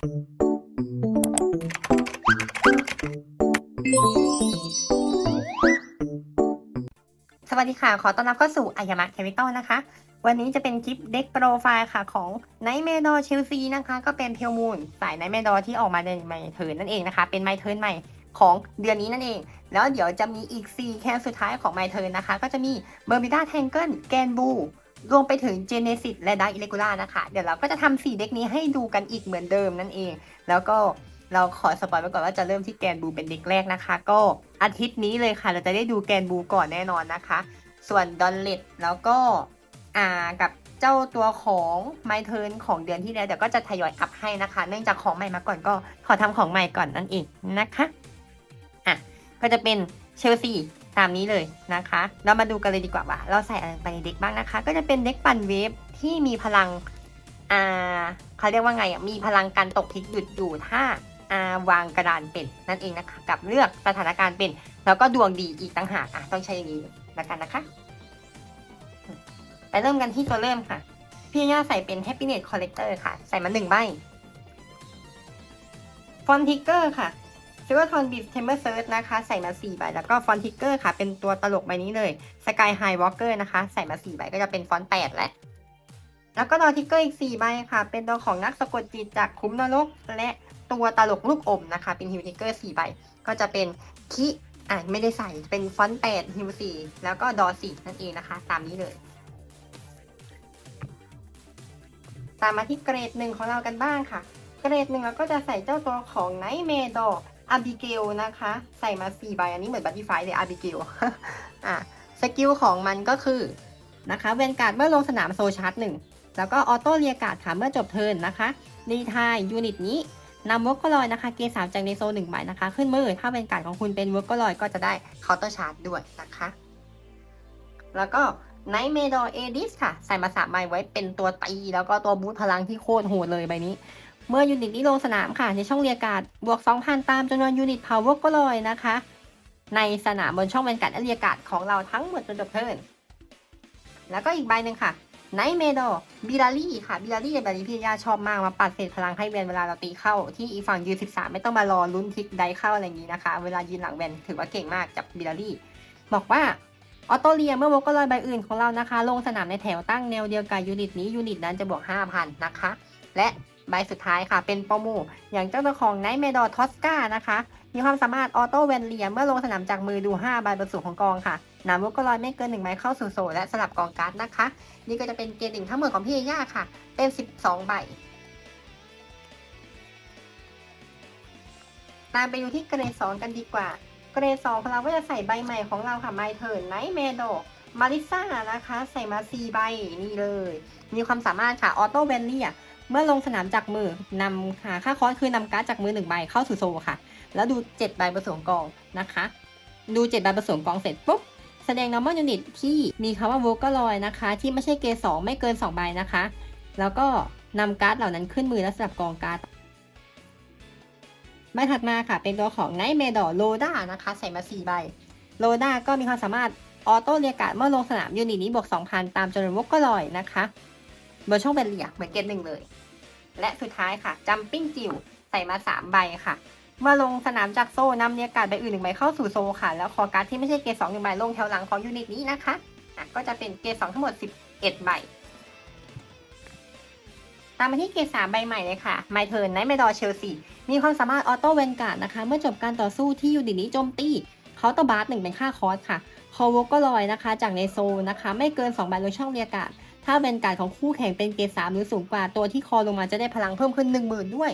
สวัสดีค่ะ ขอต้อนรับเข้าสู่อายามะแคปิตอลนะคะ วันนี้จะเป็นคลิปเด็กโปรไฟล์ค่ะของไนท์เมดอเชลซีนะคะ ก็เป็นเทลมูนสายไนท์เมดอที่ออกมาในไมเทิร์นนั่นเองนะคะ เป็นไมเทิร์นใหม่ของเดือนนี้นั่นเอง แล้วเดี๋ยวจะมีอีก 4 แคนสุดท้ายของไมเทิร์นนะคะ ก็จะมีเบอร์มิด้าแทงเกิลแกนบู รวมไปถึงเจเนซิสและดักอิเลกูล่านะคะ เดี๋ยวเราก็จะทำ4เด็กนี้ให้ดูกันอีกเหมือนเดิมนั่นเอง แล้วก็เราขอสปอยไว้ก่อนว่าจะเริ่มที่แกนบูเป็นเด็กแรกนะคะ ก็อาทิตย์นี้เลยค่ะ เราจะได้ดูแกนบูก่อนแน่นอนนะคะ ส่วนดอนเลตแล้วก็อ่ากับเจ้าตัวของไมเทิร์นของเดือนที่แล้วเดี๋ยวก็จะทยอยอัพให้นะคะ เนื่องจากของใหม่มาก่อนก็ขอทำของใหม่ก่อนนั่นเองนะคะอะก็จะเป็นเชลซี ตามนี้เลยนะคะ เรามาดูกันเลยดีกว่าว่า เราใส่อะไรไปในเด็กบ้างนะคะ ก็จะเป็นเด็กปั่นเวฟที่มีพลังอ่าเขาเรียกว่าไงอะมีพลังการตกพลิกหยุดอยู่ถ้าอาวางกระดานเป็นนั่นเองนะคะ กับเลือกสถานการณ์เป็น แล้วก็ดวงดีอีกต่างหากอะต้องใช้อย่างนี้แล้วกันนะคะ ไปเริ่มกันที่ตัวเริ่มค่ะ พี่ย่าใส่เป็น Happiness Collector ค่ะ ใส่มาหนึ่งใบฟอนทิกเกอร์ค่ะ Silver t o n b e a t Timber Search นะคะ ใส่มา 4 ใบ แล้วก็ฟอนทิกเกอร์ค่ะ เป็นตัวตลกใบนี้เลย Sky High Walker นะคะ ใส่มา 4 ใบก็จะเป็นฟอนต์ 8แล้วแล้วก็ดอทิกเกอร์อีก 4 ใบค่ะ เป็นตัวของนักสะกดจิตจากคุ้มนรก และตัวตลกลูกอมนะคะ เป็นฮิวทิกเกอร์ 4 ใบ ก็จะเป็นคิอะไม่ได้ใส่เป็นฟอนต์ 8 ฮิว 4 แล้วก็ดอ4นั่นเองนะคะ ตามนี้เลยตามมาที่เกรดหนึ่งของเรากันบ้างค่ะ เกรดหนึ่งเราก็จะใส่เจ้าตัวของไนท์เมดอ อาบิเกลนะคะ ใส่มา4ใบอันนี้เหมือนบัตตี้ไฟเลยอาบิเกลอะสกิลของมันก็คือนะคะเวนการ์ดเมื่อลงสนามโซชาร์จหนึ่งแล้วก็ออโต้เรียการ์ดค่ะเมื่อจบเทิร์นนะคะรีทายยูนิตนี้นำวอร์กลอยนะคะ เกสามจากในโซนหนึ่งใบนะคะ ขึ้นมือถ้าเป็นการ์ดของคุณเป็นวอร์กลอยก็จะได้เคาน์เตอร์ชาร์จด้วยนะคะ แล้วก็ไนท์เมดอเอดิสค่ะ ใส่มาสามใบไว้เป็นตัวตี แล้วก็ตัวบูทพลังที่โคตรโหดเลยใบนี้ เมื่อยูนิตนี้ลงสนามค่ะ ในช่องเรียการ์ดบวก 2,000 ตามจำนวนยูนิตพาวเวอร์ก็ลอยนะคะ ในสนามบนช่องเป็นการ์ดเรียการ์ดของเราทั้งหมดจนจบเทิร์นแล้วก็อีกใบหนึ่งค่ะไนท์เมดอบิลารี่ค่ะบิลารี่ในใบนี้พี่ยาชอบมากมาปัดเศษพลังให้เวนเวลาเราตีเข้า ที่อีฝั่งยืน13 ไม่ต้องมารอลุ้นทิกได้เข้าอะไรอย่างนี้นะคะ เวลายืนหลังเวนถือว่าเก่งมากจากบิลารี่บอกว่าออโตเรียเมื่อวกก็ลอยใบอื่นของเรานะคะ ลงสนามในแถวตั้งแนวเดียวกับยูนิตนี้ยูนิตนั้นจะบวก 5,000 นะคะ และ ใบสุดท้ายค่ะ เป็นโปรโมอย่างเจ้าตัวของไนท์เมดอทอสกานะคะ มีความสามารถออโต้เวนเลียเมื่อลงสนามจากมือดู 5 ใบบนสู่ของกองค่ะนำวกก็ลอยไม่เกิน1ใบเข้าสู่โซและสลับกองการ์ดนะคะ นี่ก็จะเป็นเกรดดิ่งทั้งหมดของพี่ย่าค่ะ เป็น 12 ใบ ตามไปดูที่เกรดสองกันดีกว่า เกรดสองของเราก็จะใส่ใบใหม่ของเราค่ะไมเทิร์นไนท์เมโดมาริซ่านะคะ ใส่มา 4 ใบนี่เลย มีความสามารถค่ะออโต้เวนเลีย เมื่อลงสนามจากมือนำค่ะค่าคอสคือนำการ์ดจากมือ1ใบเข้าสู่โซค่ะ แล้วดู7ใบผสมกองนะคะ ดู7ใบผสมกองเสร็จปุ๊บแสดง normal unit ที่มีคำว่า Vocaloid นะคะ ที่ไม่ใช่เกสองไม่เกิน2ใบนะคะ แล้วก็นำการ์ดเหล่านั้นขึ้นมือและสลับกองการ์ดใบถัดมาค่ะ เป็นตัวของ Night m a d o l o d a นะคะ ใส่มา 4 ใบโลด้าก็มีความสามารถออโต้เรียกการ์ดเมื่อลงสนามยูนิตนี้บวก 2,000 ตามจำนวนวกก็ลอยนะคะ บนช่องเป็นเลียเหมือนเกตหนึ่งเลย และสุดท้ายค่ะจัมปิ้งจิวใส่มา 3 ใบค่ะเมื่อลงสนามจากโซ่นำเรียการ์ดใบอื่นหนึ่งใบเข้าสู่โซ่ค่ะ แล้วคอการ์ดที่ไม่ใช่เกตสองหนึ่งใบลงแถวหลังของยูนิตนี้นะคะะก็จะเป็นเกตสองทั้งหมด 11 ใบ ตามมาที่เกรดสามใบใหม่เลยค่ะไมเทิร์นไนท์เมดอเชลซีมีความสามารถออโต้เวนการ์ดนะคะ เมื่อจบการต่อสู้ที่ยูนิตนี้โจมตีเขาน์เตอร์บาร์หนึ่งเป็นค่าคอสค่ะคอวก็ลอยนะคะ จากในโซนนะคะ ไม่เกิน2ใบลงช่องเรียการ์ด ถ้าเวนการ์ดของคู่แข่งเป็นเกรดสามหรือสูงกว่าตัวที่คอลงมาจะได้พลังเพิ่มขึ้น 1 0,000 ด้วย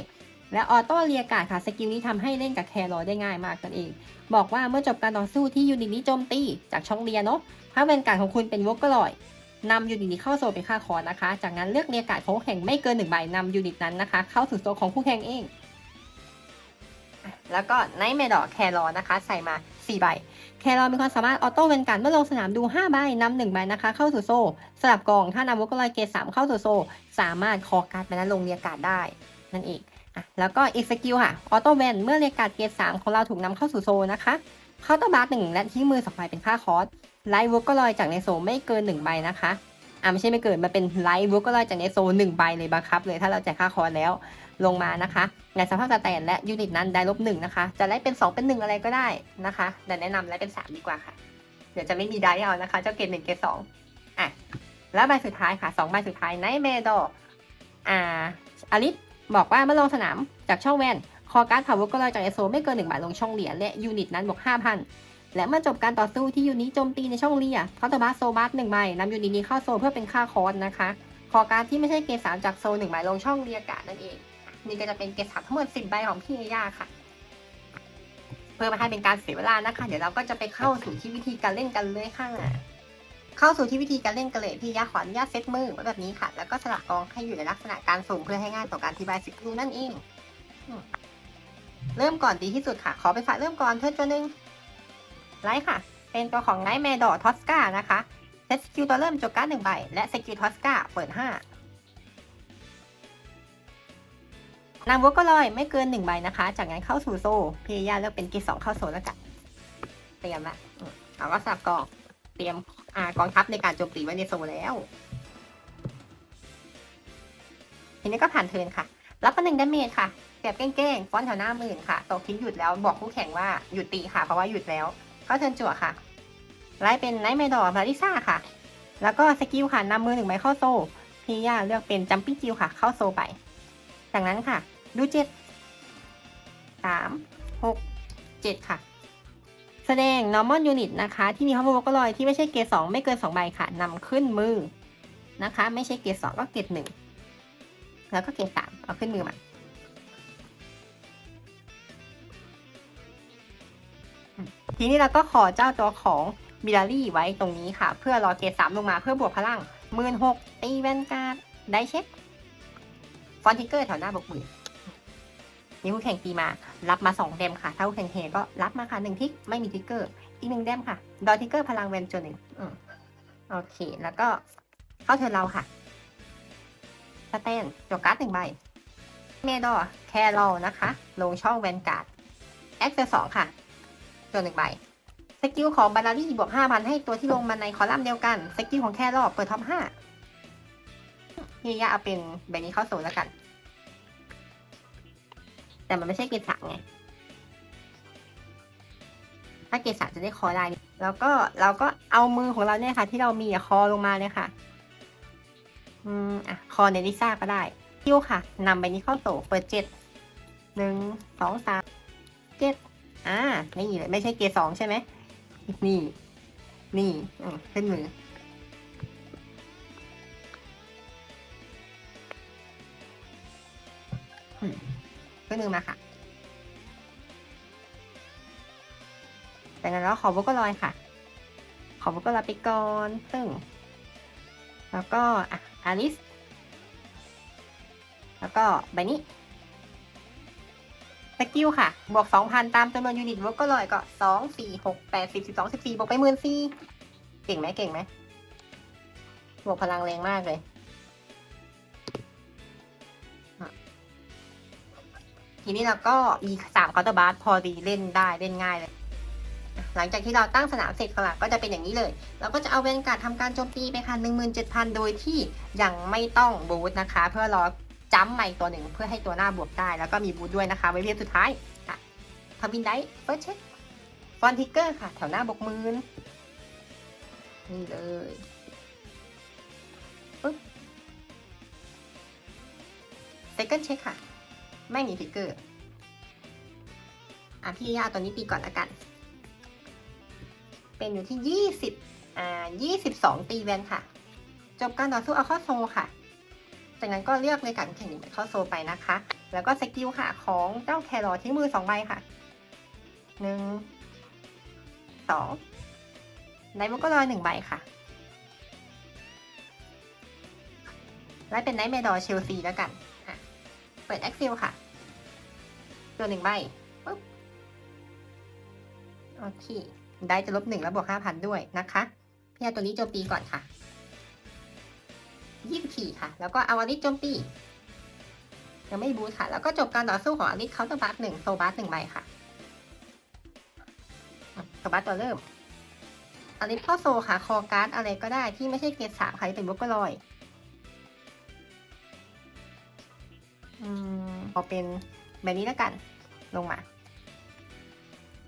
และออโต้เรียการ์ดค่ะสกิลนี้ทำให้เล่นกับแครอได้ง่ายมากนั่นเอง บอกว่าเมื่อจบการต่อสู้ที่ยูนิตนี้โจมตีจากช่องเรียเนาะถ้าเวนการ์ดของคุณเป็นวกก็ลอยนำยูนิตนี้เข้าโซนเป็นค่าคอนะคะ จากนั้นเลือกเรียกการ์ดของคู่แข่งไม่เกินหนึ่งใบนำยูนิตนั้นนะคะ เข้าสู่โซนของคู่แข่งเอง แล้วก็ไนท์เมดอแครอนะคะ ใส่มา4ใบ รอมีความสามารถออโต้เวนการเมื่อลงสนามดู5ใบนำหนึ่งใบนะคะ เข้าสู่โซลสลับกองถ้านำวกลอยเกตสามเข้าสู่โซลสามารถคอการ์ดไปนั้นลงเรียกการ์ดได้ นั่นเองอะแล้วก็อีกสกิลค่ะออโต้เวนเมื่อเรียกการ์ดเกตสามของเราถูกนำเข้าสู่โซลนะคะเคาน์เตอร์บาร์หนึ่งและที่มือสองใบเป็นค่าคอร์สไลท์วกลอยจากในโซลไม่เกินหนึ่งใบนะคะอ่าไม่ใช่ไม่เกินมันเป็นไลท์บุ๊กก็ลอยจากในโซนหนึ่งใบเลยบังคับ เลยถ้าเราจ่ายค่าคอร์สแล้วลงมานะคะ ในสภาพสแตนและยูนิตนั้นได้ลบหนึ่งนะคะ จะไล่เป็น 2 เป็น 1 อะไรก็ได้นะคะ แต่แนะนำไล่เป็น 3 ดีกว่าค่ะ เดี๋ยวจะไม่มีได้เอานะคะ เจ้าเกรดหนึ่งเกรดสองอะ แล้วใบสุดท้ายค่ะสองใบสุดท้ายไนเมดอ่าอลิสบอกว่าเมื่อลงสนามจากช่องแวนคอการ์ดพาวเวอร์ก็ลอยจากเอโซไม่เกินหนึ่งใบลงช่องเหรียญและยูนิตนั้นบวกห้าพันและเมื่อจบการต่อสู้ที่ยูนิตโจมตีในช่องเรียเคาน์ตบัสโซบัสหนึ่งใบนำยูนิตนี้เข้าโซเพื่อเป็นค่าคอร์สนะคะ คอการ์ดที่ไม่ใช่เกรดสามจากโซหนึ่งใบลงช่องเรียการ์ดนั่นเอง นี่ก็จะเป็นเกสาทั้งหมดสิบใบของพี่เอย่าค่ะ เพื่อไม่ให้เป็นการเสียเวลานะคะ เดี๋ยวเราก็จะไปเข้าสู่ที่วิธีการเล่นกันเลยค่ะ เข้าสู่ที่วิธีการเล่นกันเลยพี่ยาขออนุญาตเซตมือไว้แบบนี้ค่ะ แล้วก็สลับกองให้อยู่ในลักษณะการสุ่มเพื่อให้ง่ายต่อการอธิบายสิครูนั่นเอง เริ่มก่อนดีที่สุดค่ะ ขอเป็นฝ่ายเริ่มก่อนเพื่อตัวหนึ่งไลท์ค่ะ เป็นตัวของไนท์แมดอทอสกานะคะเซตสกิลตัวเริ่มจบการ์ดหนึ่งใบและสกิลทอสกาเปิดห้า นำวอก็ลอยไม่เกินหนึ่งใบนะคะ จากนั้นเข้าสู่โซ่พี่ยาเลือกเป็นกรดสองเข้าโซ่แล้วกันเตรียมละเอาก็สับกองเตรียมอากองทัพในการโจมตีไว้ในโซนแล้วทีนี้ก็ผ่านเทินค่ะ รับมาหนึ่งดาเมจค่ะแบบแก้งๆ ฟอนต์แถวหน้าหมื่นค่ะตกทิ้งหยุดแล้วบอกคู่แข่งว่าหยุดตีค่ะ เพราะว่าหยุดแล้วเข้าเทินจั่วค่ะ ไล่เป็นไนท์เมดอร์มาริซ่าค่ะ แล้วก็สกิลค่ะนำมือหนึ่งใบเข้าโซ่พี่ย่าเลือกเป็นจัมปิ้งจิวค่ะ เข้าโซ่ไป จากนั้นค่ะ ดูเจ็ดสามหกเจ็ดค่ะ แสดง normal unit นะคะ ที่มีข้อมูลก็ลอยที่ไม่ใช่เกรดสองไม่เกินสองใบค่ะนำขึ้นมือนะคะ ไม่ใช่เกรดสองก็เกรดหนึ่งแล้วก็เกรดสามเอาขึ้นมือมาทีนี้เราก็ขอเจ้าตัวของบิลารี่ไว้ตรงนี้ค่ะ เพื่อรอเกรดสามลงมาเพื่อบวกพลังหมื่นหกตีแวนการ์ดได้เช็ค ฟอนติเกอร์แถวหน้าบวกหมื่น นี่คู่แข่งตีมา รับมา 2 เดมค่ะ ถ้าคู่แข่งเทก็รับมาค่ะหนึ่งทิก ไม่มีทิกเกอร์ อีกหนึ่งเดมค่ะ ดอทิกเกอร์พลังเวนจนหนึ่งอืมโอเค แล้วก็เข้าเทิร์นเราค่ะสเตนจกการ์ดหนึ่งใบ เมดอแครอลนะคะ ลงช่องแวนการ์ดแอคเซอร์สองค่ะจนหนึ่งใบสกิลของบานารี่บวกห้าพันให้ตัวที่ลงมาในคอลัมน์เดียวกัน สกิลของแครอลเปิดท็อปห้าพี่ยาเอาเป็นใบนี้เข้าโซนแล้วกัน แต่มันไม่ใช่เกรดสามไง ถ้าเกรดสามจะได้คอได้ แล้วก็เราก็เอามือของเราเนี่ยค่ะ ที่เรามีคอลงมาเลยค่ะ อืมอะคอในลิซ่าก็ได้คิวค่ะนำใบนี้เข้าโตเปิดเจ็ดหนึ่งสองสามเจ็ดอ่า นี่เลยไม่ใช่เกรดสองใช่ไหมนี่ นี่อืมขึ้นมือ ขึ้นมือมาค่ะ แต่นั้นแล้วขอบุกก็ลอยค่ะ ขอบุกก็ลอยไปก่อนซึ่ง แล้วก็อะอาริส แล้วก็ใบนี้สกิลค่ะ บวก2,000ตามจำนวนยูนิตบุกก็ลอยก็สองสี่หกแปดสิบสิบสองสิบสี่บวกไปหมื่นสี่เก่งไหมเก่งไหมบวกพลังแรงมากเลย ทีนี้เราก็มีสามคอร์เตอร์บาร์พอดีเล่นได้เล่นง่ายเลย หลังจากที่เราตั้งสนามเสร็จค่ะก็จะเป็นอย่างนี้เลย เราก็จะเอาเวนการ์ดทำการโจมตีไปค่ะหนึ่งหมื่นเจ็ดพันโดยที่ยังไม่ต้องบูทนะคะ เพื่อรอจัมใหม่ตัวหนึ่งเพื่อให้ตัวหน้าบวกได้ แล้วก็มีบูทด้วยนะคะไว้เพียงสุดท้ายค่ะทำบินได้เฟิร์สเช็คฟอนทิกเกอร์ค่ะ แถวหน้าบวกหมื่นนี่เลยปึ๊บเซคันเช็คค่ะ ไม่มีทิกเกอร์ อะพี่ยาตัวนี้ตีก่อนละกัน เป็นอยู่ที่ยี่สิบอ่ายี่สิบสองตีแวนค่ะ จบการต่อสู้เอาเข้าโซค่ะ จากนั้นก็เลือกในการแข่งหนึ่งเข้าโซไปนะคะ แล้วก็สกิลค่ะของเจ้าแครอทที่มือสองใบค่ะหนึ่งสองไดมุกก็ลอยหนึ่งใบค่ะไล่เป็นไนท์เมดอร์เชลซีแล้วกัน เปิดแอคซิลค่ะ ตัวหนึ่งใบปุ๊บโอเคได้จะลบหนึ่งแล้วบวกห้าพันด้วยนะคะพี่ตัวนี้โจมตีก่อนค่ะยี่สิบสี่ค่ะ แล้วก็เอาอลิสโจมตียังไม่บูทค่ะ แล้วก็จบการต่อสู้ของอลิสเคาน์เตอร์บัสหนึ่งโซบัสหนึ่งใบค่ะโซบัสตัวเริ่มอลิสเข้าโซค่ะ คอการ์ดอะไรก็ได้ที่ไม่ใช่เกรดสามใค่ะที่เป็นบุกกอร์ลอย อืมพอเป็นแบบนี้แล้วกัน ลงมา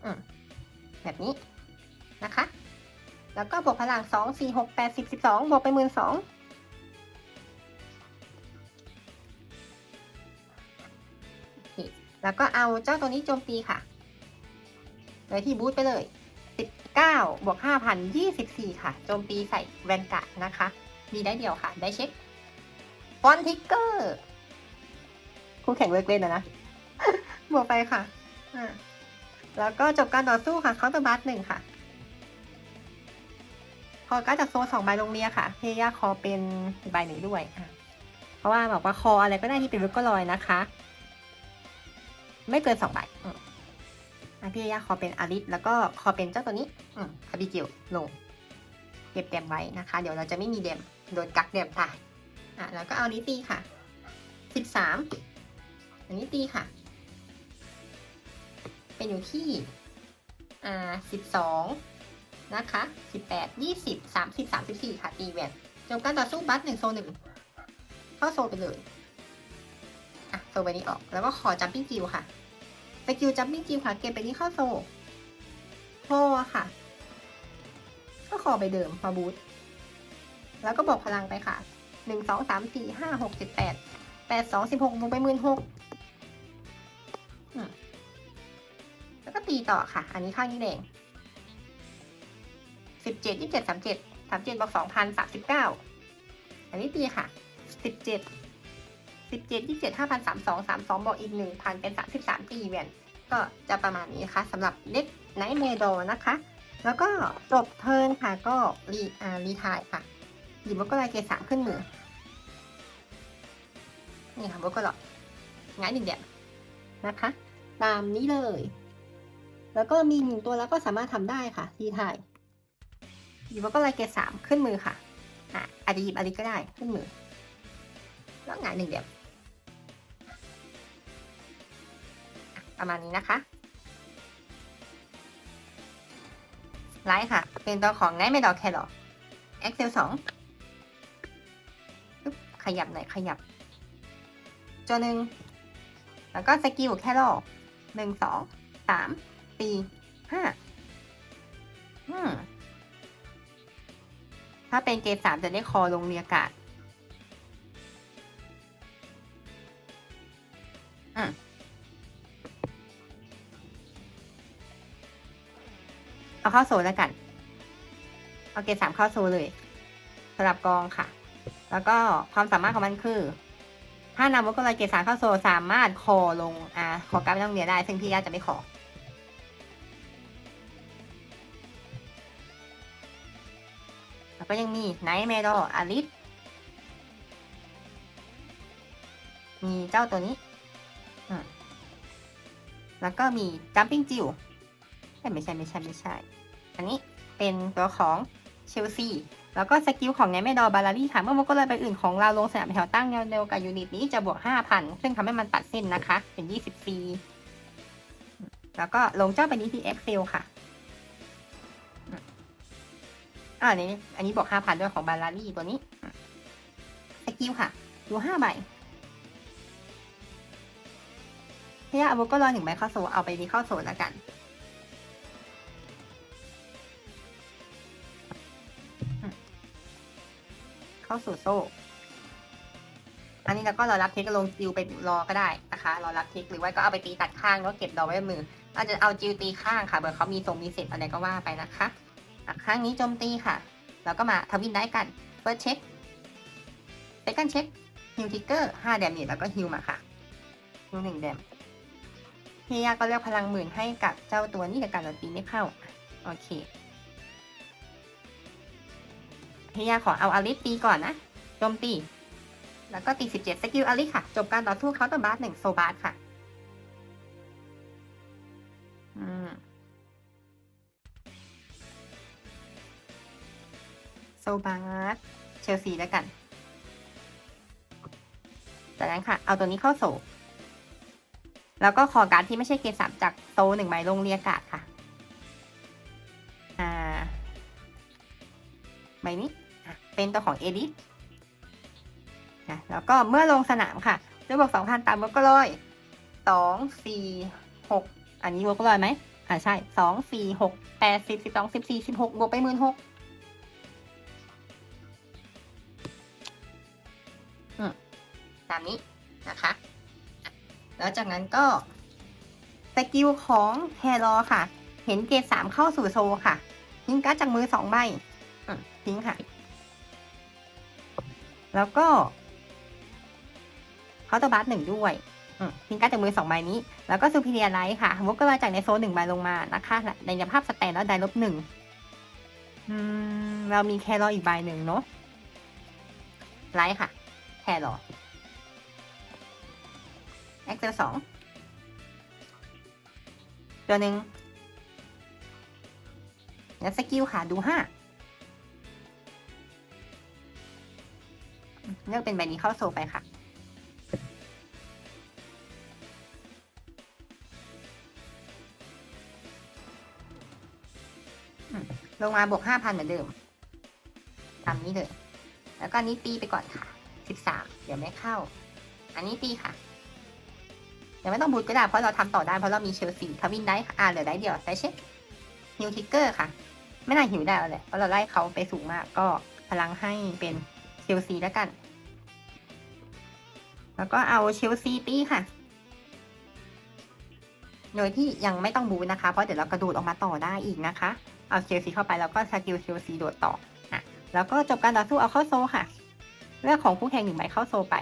อืมแบบนี้นะคะ แล้วก็บวกพลังสองสี่หกแปดสิบสิบสองบวกไปหมื่นสองแล้วก็เอาเจ้าตัวนี้โจมตีค่ะเลยที่บูทไปเลยสิบเก้าบวกห้าพันยี่สิบสี่ค่ะ โจมตีใส่แวนการ์ดนะคะ มีได้เดียวค่ะ ได้เช็ค ฟอนทิกเกอร์ คู่แข่งเลิกเล่นนะนะบวกไปค่ะอ่าแล้วก็จบการต่อสู้ค่ะเคาน์เตอร์บัสหนึ่งค่ะพอการจากโซนสองใบลงเรียค่ะเพย่าคอเป็นใบหนึ่งด้วยอะเพราะว่าบอกว่าคออะไรก็ได้ที่เป็นลูกก็ลอยนะคะ ไม่เกินสองใบอะพี่ย่าคอเป็นอาริสแล้วก็คอเป็นเจ้าตัวนี้อืมอาบิเกลลงเก็บแดมไว้นะคะ เดี๋ยวเราจะไม่มีแดมโดนกักแดมตายอะแล้วก็เอานี้ตีค่ะสิบสาม อันนี้ตีค่ะ เป็นอยู่ที่ อ่าสิบสองนะคะสิบแปดยี่สิบสามสิบสามสิบสี่ค่ะตีแหวนจบการต่อสู้บัสหนึ่งโซนหนึ่งเข้าโซนไปเลยอะโซนไปนี้ออกแล้วก็ขอจัมปิ้งกิวค่ะสกิลจัมปิ้งกิวค่ะ เก็บไปที่เข้าโซนพอค่ะ ก็ขอไปเดิมมาบูทแล้วก็บอกพลังไปค่ะหนึ่งสองสามสี่ห้าหกเจ็ดแปดแปดสองสิบหกลงไปหมื่นหก แล้วก็ตีต่อค่ะ อันนี้ข้างนี้แดงสิบเจ็ดยี่สิบเจ็ดสามเจ็ดสามเจ็ดบอกสองพันสามสิบเก้าอันนี้ตีค่ะสิบเจ็ดสิบเจ็ดยี่สิบเจ็ดห้าพันสามสองสามสองบอกอีกหนึ่งพันเป็นสามสิบสามตีแหวนก็จะประมาณนี้นะคะสำหรับเด็กไนท์เมโดนะคะ แล้วก็จบเทิร์นค่ะก็รีอ่ารีทายค่ะ หยิบมันก็ลายเกสามขึ้นมือ นี่ค่ะมันก็หลอดง่ายหนึ่งเดียวนะคะ ตามนี้เลย แล้วก็มีหนึ่งตัวแล้วก็สามารถทำได้ค่ะรีทายหยิบมันก็ลายเกสามขึ้นมือค่ะอะอาจจะหยิบอะไรก็ได้ขึ้นมือ แล้วหงายหนึ่งเดียวประมาณนี้นะคะไลท์ค่ะ เป็นตัวของไนท์เมดอ c แครอ Excel สองปึ๊บขยับหน่อยขยับตัวหนึ่งแล้วก็สกิลแครอ หนึ่งสองสามสี่ห้าอืมถ้าเป็นเกรดสามจะได้คอลงเรียกาศอืมเอาเข้าโซนแล้วกัน เอาเกรดสามเข้าโซนเลยสำหรับกองค่ะ แล้วก็ความสามารถของมันคือ ถ้านำวุฒิกรเกรดสามเข้าโซสามารถคอลงอ่าขอการไม่ต้องเรียนได้ ซึ่งพี่ย่าจะไม่ขอแล้วก็ยังมีไนท์เมดออาริสมีเจ้าตัวนี้อแล้วก็มีจัมปิ้งจิวไม่ใช่ไม่ใช่ไม่ใช่ อันนี้เป็นตัวของเชลซี แล้วก็สกิลของไนท์เมดอบาลารี่ค่ะ เมื่อมกรใบอื่นของเราลงสนามแถวตั้งแนวเดียวกับยูนิตนี้จะบวก 5,000 ซึ่งทำให้มันตัดเส้นนะคะ เป็น20ฟรีแล้วก็ลงเจ้าไปนี้ที่ Excel ค่ะอ่าอันนี้อันนี้บวก 5,000 ด้วยของบาลารี่ตัวนี้สกิลค่ะดู5ใบพยาอาวุธก็รอหนึ่งใบเข้าโซเอาไปดีเข้าโซนแล้วกัน เข้าสู่โซ่ อันนี้เราก็รอรับเทคลงจิวไปรอก็ได้นะคะรอรับเทคหรือว่าก็เอาไปตีตัดข้างแล้วเก็บดอกไว้มืออาจจะเอาจิวตีข้างค่ะเบอร์เขามีทรงมีเสร็จอะไรก็ว่าไปนะคะข้างนี้โจมตีค่ะ แล้วก็มาทวินได้กันเฟิร์สเช็คเซคันเช็คฮิวทิกเกอร์ห้าแดมเนตแล้วก็ฮิวมาค่ะฮิวหนึ่งแดมเฮียก็เลือกพลังหมื่นให้กับเจ้าตัวนี้กับการโดนตีไม่เข้า โอเค พยาขอเอาอาริสตีก่อนนะโจมตี แล้วก็ตี 17 สกิลอาริสค่ะ จบการต่อสู้เคาน์เตอบาสหนึ่งโซบาสค่ะ อืมโซบาสเชลซีแล้วกัน จากนั้นค่ะ เอาตัวนี้เข้าโซแล้วก็ขอการดที่ไม่ใช่เกรดสามจากโซหนึ่งใบลงเรียกการ์ดค่ะ อ่าใบนี้ เป็นตัวของเอดิสนะแล้วก็เมื่อลงสนามค่ะด้วยบวก2,000 ตามบวกก็ร้อยสองสี่หกอันนี้บวกก็ร้อยไหมอ่าใช่สองสี่หกแปดสิบสิบสองสิบสี่สิบหกบวกไปหมื่นหกอืมตามนี้นะคะ แล้วจากนั้นก็สกิลของแฮร์รอค่ะ เห็นเกรดสามเข้าสู่โซค่ะ ทิ้งการ์ดจากมือสองใบอืมทิ้งค่ะ แล้วก็เคาตบัสหนึ่งด้วยอืมทิ้งการ์ดจากมือสองใบนี้ แล้วก็ซูพิเรียไลท์ค่ะวกก็มาจากในโซนหนึ่งใบลงมานะคะ ในสภาพสแตนแล้วได้ลบหนึ่งเรามีแครออีกใบหนึ่งเนาะไลท์ค่ะ แครอแอคเซลสองตัวหนึ่งแล้วสกิลค่ะ ดูห้า เลือกเป็นใบนี้เข้าโซไปค่ะ ลงมาบวกห้าพันเหมือนเดิม ตามนี้เลย แล้วก็นี้ตีไปก่อนค่ะสิบสามเดี๋ยวไม่เข้า อันนี้ตีค่ะเดี๋ยวไม่ต้องบูทก็ได้เพราะเราทำต่อได้เพราะเรามีเชลซีทวินได้อ่าเหลือได้เดียวแต่เช็คฮิวทิกเกอร์ค่ะ ไม่น่าหิวได้แล้วแหละเพราะเราไล่เขาไปสูงมาก ก็พลังให้เป็นเชลซีแล้วกัน แล้วก็เอาเชลซีตี้ค่ะ โดยที่ยังไม่ต้องบูนะคะ เพราะเดี๋ยวเรากระโดดออกมาต่อได้อีกนะคะ เอาเชลซีเข้าไปแล้วก็สกิลเชลซีโดดต่ออะแล้วก็จบการต่อสู้เอาเข้าโซค่ะ เลือกของคู่แข่งหนึ่งใบเข้าโซไป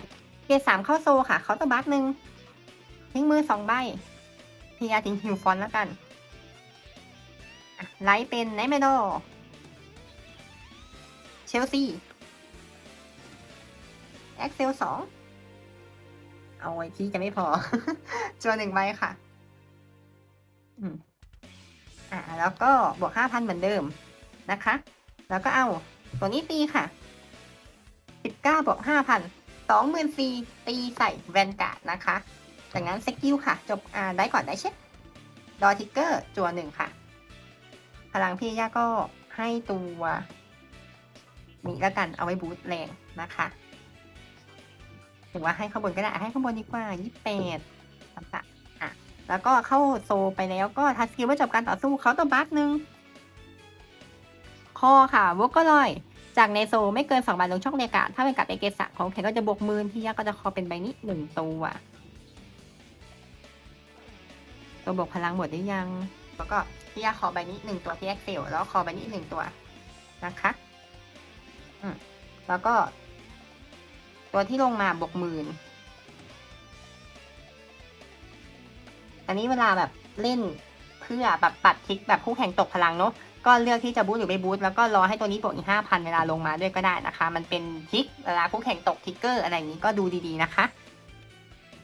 เกรดสามเข้าโซค่ะเขาตอร์บัคหนึ่งทิ้งมือสองใบพีอาทิ้งฮิวฟอนแล้วกันไลท์เป็นไนท์เมโดเชลซีแอ็กเซลสอง เอาไว้ที่จะไม่พอจวนหนึ่งใบค่ะ อืมอ่าแล้วก็บวกห้าพันเหมือนเดิมนะคะ แล้วก็เอาตัวนี้ตีค่ะสิบเก้าบวกห้าพันสองหมื่นสี่ตีใส่แวนการ์ดนะคะ จากนั้นสกิลค่ะ จบอ่าได้ก่อนได้เช็คดอทิกเกอร์จัวหนึ่งค่ะ พลังพี่ย่าก็ให้ตัวนี้แล้วกันเอาไว้บูตแรงนะคะ ถึงว่าให้ข้างบนก็ได้ให้ข้างบนดีกว่ายี่สิบแปดสามสามอะแล้วก็เข้าโซไปแล้วก็ทัสกิลเมื่อจบการต่อสู้เขาตัวบัคหนึ่งคอค่ะวกก็ลอยจากในโซไม่เกินสองใบลงช่องเรียกาถ้าเป็นกับเอเกสะของแขกก็จะบวกหมืนที่ยากก็จะคอเป็นใบนี้หนึ่งตัวตัวบวกพลังหมดหรือยัง แล้วก็ที่ยาคอใบนี้หนึ่งตัวที่แอคเซลแล้วคอใบนี้หนึ่งตัวนะคะ อืมแล้วก็ ตัวที่ลงมาบวกหมื่นอันนี้เวลาแบบเล่นเพื่อแบบปัดทิกแบบคู่แข่งตกพลังเนาะก็เลือกที่จะบูทหรือไม่บูทแล้วก็รอให้ตัวนี้บวกอีกห้าพันเวลาลงมาด้วยก็ได้นะคะ มันเป็นทิกเวลาคู่แข่งตกทิกเกอร์อะไรอย่างนี้ก็ดูดีๆนะคะ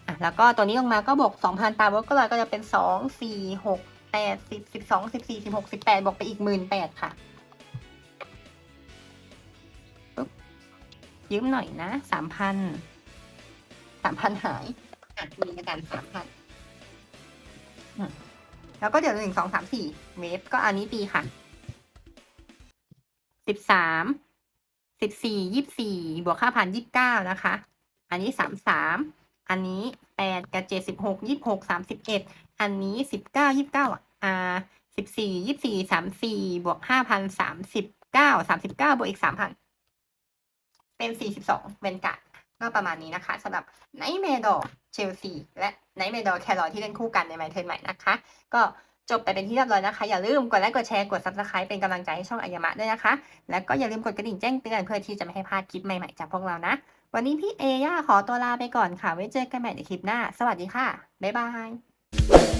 อะแล้วก็ตัวนี้ลงมาก็บวกสองพันตามวก็เลยก็จะเป็นสองสี่หกแปดสิบสิบสองสิบสี่สิบหกสิบแปดบวกไปอีกหมื่นแปดค่ะ ยืมหน่อยนะสามพันสามพันหายอะมีกันสามพันแล้วก็เดี๋ยวหนึ่งสองสามสี่เวฟก็อันนี้ตีค่ะสิบสามสิบสี่ยี่สี่บวกห้าพันยี่สิบเก้านะคะ อันนี้สามสามอันนี้แปดกับเจ็ดสิบหกยี่หกสามสิบเอ็ดอันนี้สิบเก้ายี่สิบเก้าอ่าสิบสี่ยี่สี่สามสี่บวกห้าพันสามสิบเก้าสามสิบเก้าบวกอีกสามพัน เป็นสี่สิบสองเวนกะก็ประมาณนี้นะคะสำหรับไนท์เมดอเชลซีและไนท์เมดอแครอที่เล่นคู่กันในไมเทิร์นใหม่นะคะ ก็จบไปเป็นที่เรียบร้อยนะคะ อย่าลืมกดไลค์กดแชร์กด subscribe เป็นกำลังใจให้ช่องอายมะด้วยนะคะ แล้วก็อย่าลืมกดกระดิ่งแจ้งเตือนเพื่อที่จะไม่ให้พลาดคลิปใหม่ๆจากพวกเรานะ วันนี้พี่เอย่าขอตัวลาไปก่อนค่ะไว้เจอกันใหม่ในคลิปหน้า สวัสดีค่ะบ๊ายบาย